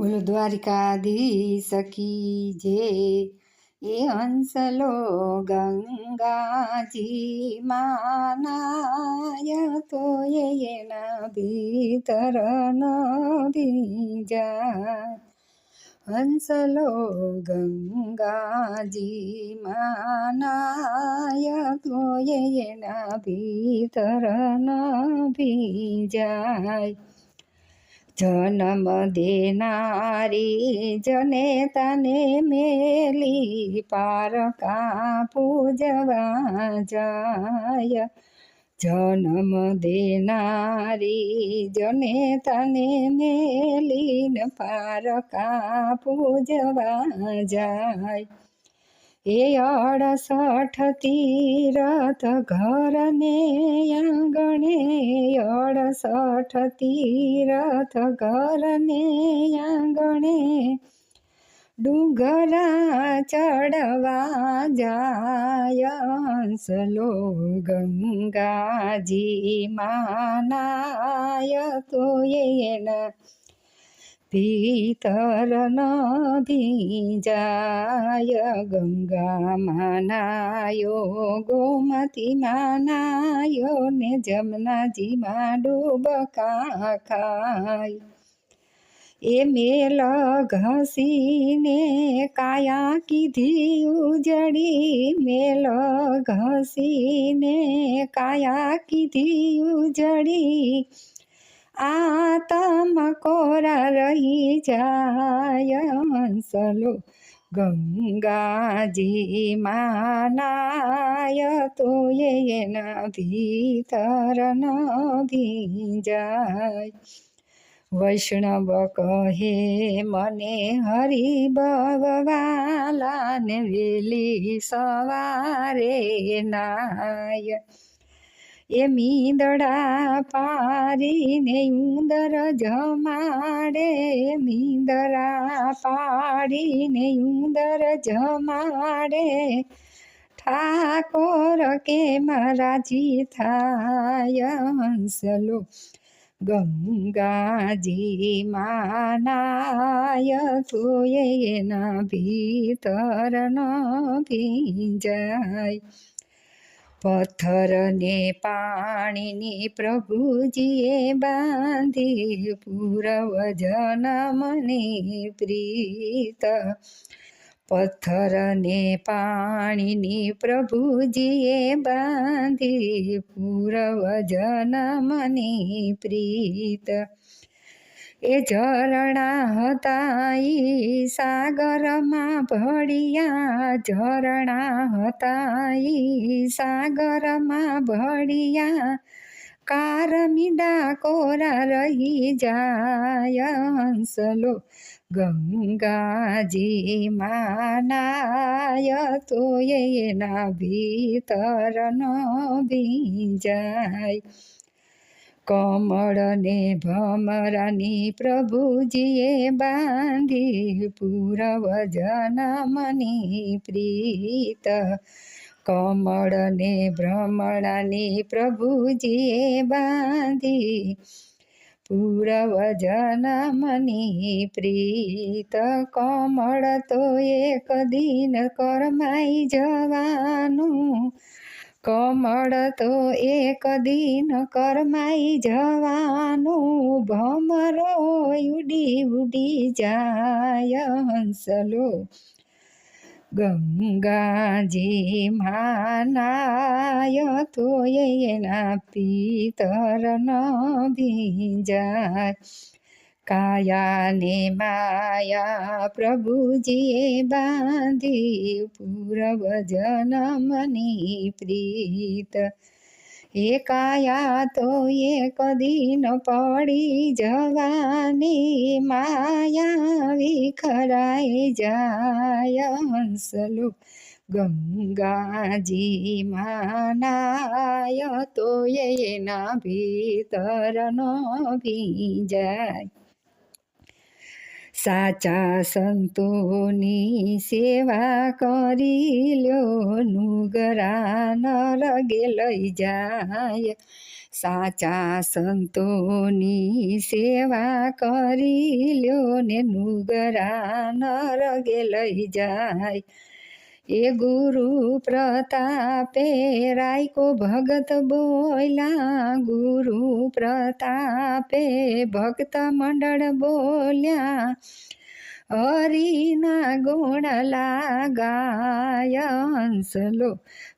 બોલો દ્વારિકાધીશ કી જે એ હંસલો ગંગાજી માનાય તો એના ભીતર બીજા હંસલો ગંગાજી માનાય તો એના ભીતર બીજાય જન્મ દેનારી જને તને મેલી પારકા પૂજવા જાય જન્મ દેનારી જને તને મેલીને પારકા પૂજવા જાય એ અડસઠ તીરથ ઘરને આંગણે અડસઠ તીરથ ઘરને આંગણે. ડુંગરા ચડવા જાય સલો ગંગાજી માનાય તો એના ભીતર ન ભીજાય ગંગા માનાયો ગોમતી માનાયો ને જમનાજીમાં ડૂબકા ખાય એ મેલ ઘસીને કાયા કીધી ઉજડી મેલ ઘસીને કાયા કીધી ઉજડી આતમ કોરા રહી જાય હંસલો ગંગાજી માનાય તો એના ભીતર ન ભીજાય વૈષ્ણવ કહે મને હરિભવાલાને વેલી સવારે નાય એ મીંદડા પારીને ઉંદર જમાડે મીંદરા પાડીને ઉંદર જમાડે. ઠાકોર કે મહારાજી થાય હંસલો ગંગાજી માનાય તો એના ભીતર ન ભીંજાય. પથ્થરને પાણીની પ્રભુજીએ બાંધી પૂરવ જનમની પ્રીત. પથ્થરને પાણીની પ્રભુજીએ બાંધી પૂરવ જનમની પ્રીત. એ ઝરણા હતા ઈ સાગરમાં ભળિયા. ઝરણા હતા ઈ સાગરમાં ભળિયા. કારમીડા કોરા રહી જાય હંસલો ગંગાજી માનાય તો એના ભીતર ન ભીંજાય કમળને ભમરાની પ્રભુજીએ બાંધી પૂરવ જનમની પ્રીત. કમળને ભ્રમણાની પ્રભુજીએ બાંધી પૂરવ જનમની પ્રીત. કમળ તો એક દિન કરમાઈ જવાનું કમળ તો એક દિન કરમાઈ જવાનું, ભમરો ઉડી ઉડી જાય હંસલો. ગંગાજી માનાય તો એના પિતર ન ભીંજાય કાયાને માયા પ્રભુજીએ બાંધી પૂરવ જનમની પ્રીત. એ કાયા, તો એક દિન પડી જવાની, માયા વિખરાઈ જાય હંસલો. ગંગાજી માનાય તો એના ભીતર નો ભીજાય સાચા સંતોની સેવા કરી લ્યો નુગરા ન લગે લઈ જાય સાચા સંતોની સેવા કરી લ્યો ને નુગરા નરગે લઈ જાય એ ગુરુ પ્રતાપે રાયકો ભગત બોલ્યા, ગુરુ પ્રતાપે ભક્ત મંડળ બોલ્યા, હરિના ગુણ લાગાયંસલો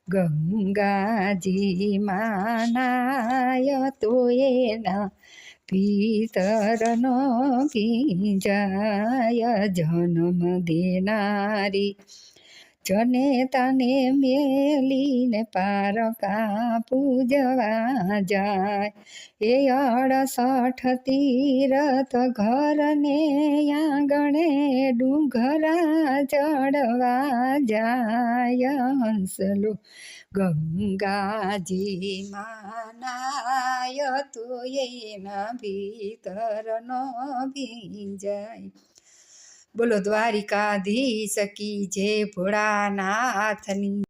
ગંગાજી માનાય તો એના પિતરનો જાય જન્મ દેનારી. જને તને મેલીને પારકા પૂજવા જાય. એ અડસઠ તીરથ ઘરને આંગણે ડુંગરા ચડવા જાય. હંસલો, ગંગાજી માનાય તો એના ભીતરનો ભીંજાય બોલો દ્વારિકાધીશ કી જય ભોળાનાથની.